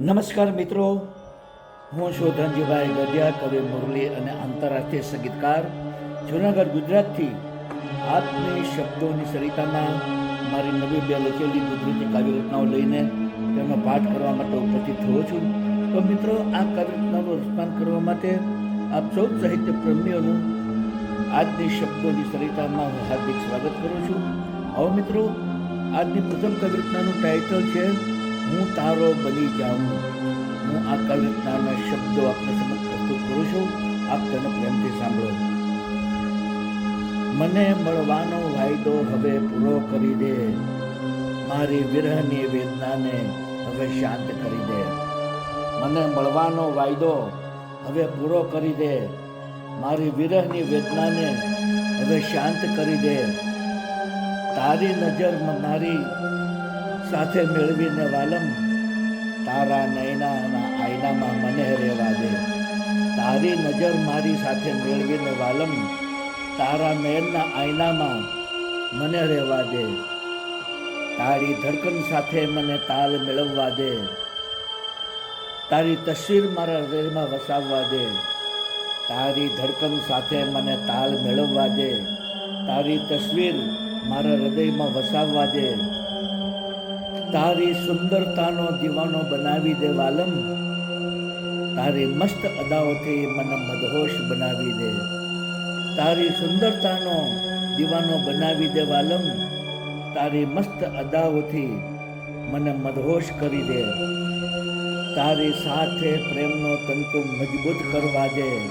નમસ્કાર મિત્રો. હું છું ધનજીભાઈ ગઢિયા, કવિ મુરલી અને આંતરરાષ્ટ્રીય સંગીતકાર, જૂનાગઢ, ગુજરાતથી. આપની શબ્દોની સરિતામાં મારી નવી બે લખેલી ગુજરાતી કાવ્ય રચનાઓ લઈને તેનો પાઠ કરવા માટે ઉપસ્થિત થયો છું. તો મિત્રો, આ કાવ્યરચનાનું રચનાન કરવા માટે આપ સૌ સાહિત્ય પ્રેમીઓનું આજની શબ્દોની સરિતામાં હું હાર્દિક સ્વાગત કરું છું. હવે મિત્રો, આજની પ્રથમ કાવ્યરચનાનું ટાઇટલ છે હું તારો બની જાઉં હું આ કાવ્ય શબ્દો આપને સમક્ષ પ્રસ્તુત કરું છું. આપ તેને પ્રેમથી સાંભળો. મને મળવાનો વાયદો હવે પૂરો કરી દે. મારી વિરહની વેદનાને હવે શાંત કરી દે. મને મળવાનો વાયદો હવે પૂરો કરી દે. મારી વિરહની વેદનાને હવે શાંત કરી દે. તારી નજર મારી સાથે મેળવીને વાલમ, તારા નયનાના આયનામાં મને રહેવા દે. તારી નજર મારી સાથે મેળવીને વાલમ, તારા નયનના આયનામાં મને રહેવા દે. તારી ધડકન સાથે મને તાલ મેળવવા દે. તારી તસવીર મારા હૃદયમાં વસાવવા દે. તારી ધડકન સાથે મને તાલ મેળવવા દે. તારી તસવીર મારા હૃદયમાં વસાવવા દે. તારી સુંદરતાનો દીવાનો બનાવી દે વાલમ. તારી મસ્ત અદાઓથી મને મદહોશ બનાવી દે. તારી સુંદરતાનો દીવાનો બનાવી દે વાલમ. તારી મસ્ત અદાઓથી મને મદહોશ કરી દે. તારી સાથે પ્રેમનો તંતુ મજબૂત કરવા દે.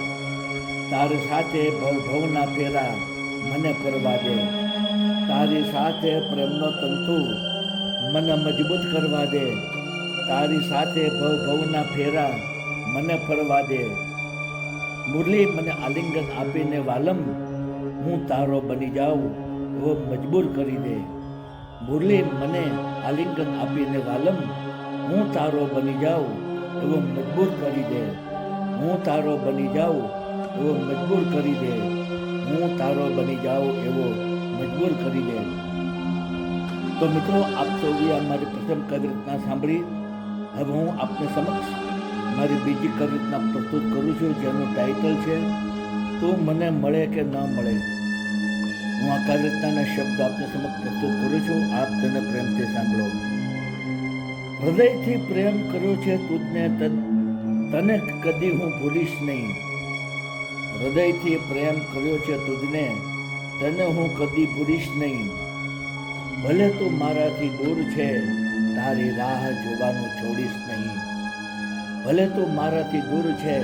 તારી સાથે ભવભવના ફેરા મને કરવા દે. તારી સાથે પ્રેમનો તંતુ મને મજબૂત કરવા દે. તારી સાથે ભવ ભવના ફેરા મને ફરવા દે. મુરલી, મને આલિંગન આપીને વાલમ, હું તારો બની જાઉં એવો મજબૂર કરી દે. મુરલી, મને આલિંગન આપીને વાલમ, હું તારો બની જાઉં એવો મજબૂર કરી દે. હું તારો બની જાઉં એવો મજબૂર કરી દે. હું તારો બની જાઉં એવો મજબૂર કરી દે. તો મિત્રો, આપ સૌએ મારી પ્રથમ કવિરચના સાંભળી. હવે હું આપને સમક્ષ મારી બીજી કવિરચના પ્રસ્તુત કરું છું, જેનું ટાઇટલ છે, તું મને મળે કે ન મળે? હું આ કવિરચનાના શબ્દ આપને સમક્ષ પ્રસ્તુત કરું છું. આપ તેને પ્રેમથી સાંભળો. હૃદયથી પ્રેમ કર્યો છે તુજને તને કદી હું ભૂલીશ નહીં. હૃદયથી પ્રેમ કર્યો છે તુજને, તને હું કદી ભૂલીશ નહીં. ભલે તું મારાથી દૂર છે, તારી રાહ જોવાનું છોડીશ નહીં. ભલે તું મારાથી દૂર છે,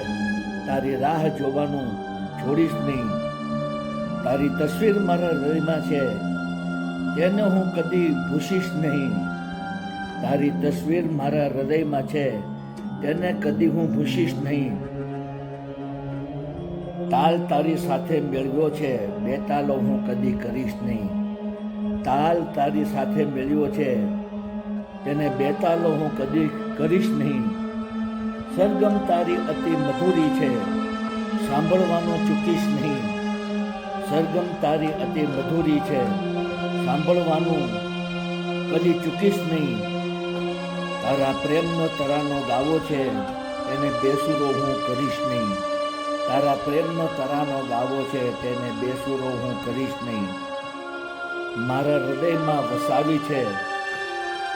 તારી રાહ જોવાનું છોડીશ નહીં. તારી તસવીર મારા હૃદયમાં છે, તેને હું કદી ભૂસીશ નહીં. તારી તસવીર મારા હૃદયમાં છે, તેને કદી હું ભૂસીશ નહીં. તાલ તારી સાથે મેળવ્યો છે બે તાલો હું કદી કરીશ નહીં. તાલ તારી સાથે મેળ્યો છે. તેને બેતાલો હું કદી કરીશ નહીં. સરગમ તારી અતિ મધુરી છે. સાંભળવાનું ચૂકીશ નહીં. સરગમ તારી અતિ મધુરી છે. સાંભળવાનું કદી ચૂકીશ નહીં. તારા પ્રેમનો તરાનો ગાવો છે. તેને બેસુરો હું કરીશ નહીં. તારા પ્રેમનો તરાનો ગાવો છે. તેને બેસુરો હું કરીશ નહીં. મારા હૃદયમાં વસાવી છે.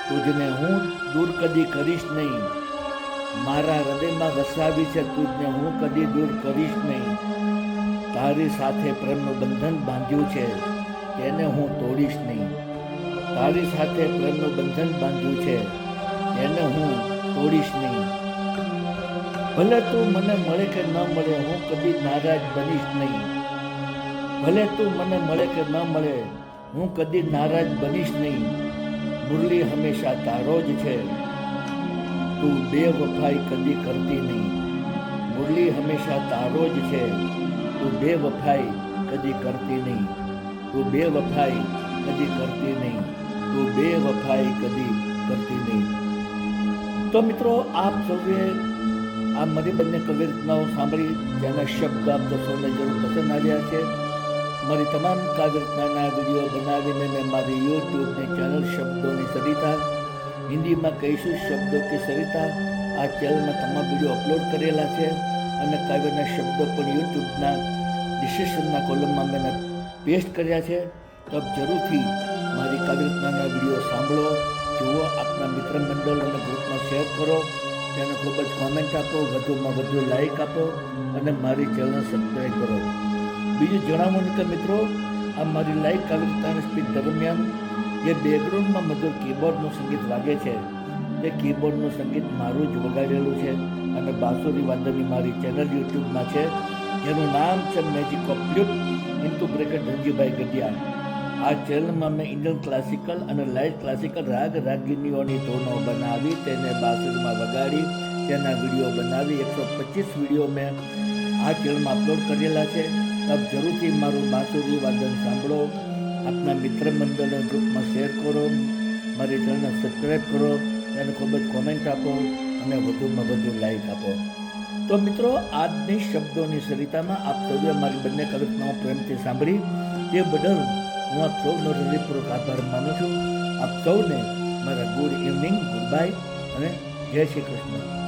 તુજને હું દૂર કદી કરીશ નહીં. મારા હૃદયમાં વસાવી છે, તુજને હું કદી દૂર કરીશ નહીં. તારી સાથે પ્રેમનું બંધન બાંધ્યું છે, તેને હું તોડીશ નહીં. તારી સાથે પ્રેમનું બંધન બાંધ્યું છે, તેને હું તોડીશ નહીં. ભલે તું મને મળે કે ન મળે, હું કદી નારાજ બનીશ નહીં. ભલે તું મને મળે કે ન મળે હું કદી નારાજ બનીશ નહીં. મુરલી હંમેશા તારો જ છે. તું બે વફાઈ કદી કરતી નહીં. મુરલી હંમેશા તારો જ છે. તું બે વફાઈ કદી કરતી નહીં. તું બે વફાઈ કદી કરતી નહીં. તું બે વફાઈ કદી કરતી નહીં. તો મિત્રો, આપ સૌએ આ મારી બંને કવિ રચનાઓ સાંભળી, જેના શબ્દ આપ તો સૌને જરૂર પસંદ આવ્યા છે. મારી તમામ રચનાના વીડિયો બનાવીને મેં મારી યુટ્યુબની ચેનલ શબ્દોની સરિતા, હિન્દીમાં કહીશું શબ્દો કે સરિતા. આ ચેનલમાં તમામ વીડિયો અપલોડ કરેલા છે અને કાવ્યના શબ્દો પણ યુટ્યુબના ડિસ્ક્રિપ્શનના કોલમમાં મેં પેસ્ટ કર્યા છે. તો જરૂરથી મારી કાવ્યરચનાના વીડિયો સાંભળો, જુઓ, આપના મિત્ર મંડળ અને ગ્રુપમાં શેર કરો. તેને ખૂબ જ કોમેન્ટ આપો, વધુમાં વધુ લાઇક આપો અને મારી ચેનલ સબસ્ક્રાઈબ કરો. બીજું જણાવવાનું કે મિત્રો, આ મારી લાઈવ કાવ્યરચનાની સ્પીચ દરમિયાન જે બેકગ્રાઉન્ડમાં મધુર કીબોર્ડનું સંગીત વાગે છે તે કીબોર્ડનું સંગીત મારું જ વગાડેલું છે અને બાંસુરી વાદનની મારી ચેનલ યુટ્યુબમાં છે, જેનું નામ છે magic of flute into bracket Dhanjibhai Gadhiya આ ચેનલમાં મેં ઇન્ડિયન ક્લાસિકલ અને લાઇટ ક્લાસિકલ રાગ રાગિનીઓની ધોનો બનાવી, તેને બાંસુરીમાં વગાડી, તેના વીડિયો બનાવી, એકસો પચીસ વીડિયો મેં આ ચેનલમાં અપલોડ કરેલા છે. આપ જરૂરથી મારું બાંસુરી વાદન સાંભળો. આપના મિત્ર મંડળ ગ્રુપમાં શેર કરો. મારી ચેનલને સબસ્ક્રાઈબ કરો. અને ખૂબ જ કોમેન્ટ આપો અને વધુમાં વધુ લાઈક આપો. તો મિત્રો, આજની શબ્દોની સરિતામાં આપ સૌએ મારી બંને કવિતાઓ પ્રેમથી સાંભળી. તે બદલ હું આપ સૌનો હૃદયપૂર્વક આભાર માનું છું. આપ સૌને મારા ગુડ ઇવનિંગ ગુડ બાય અને જય શ્રી કૃષ્ણ.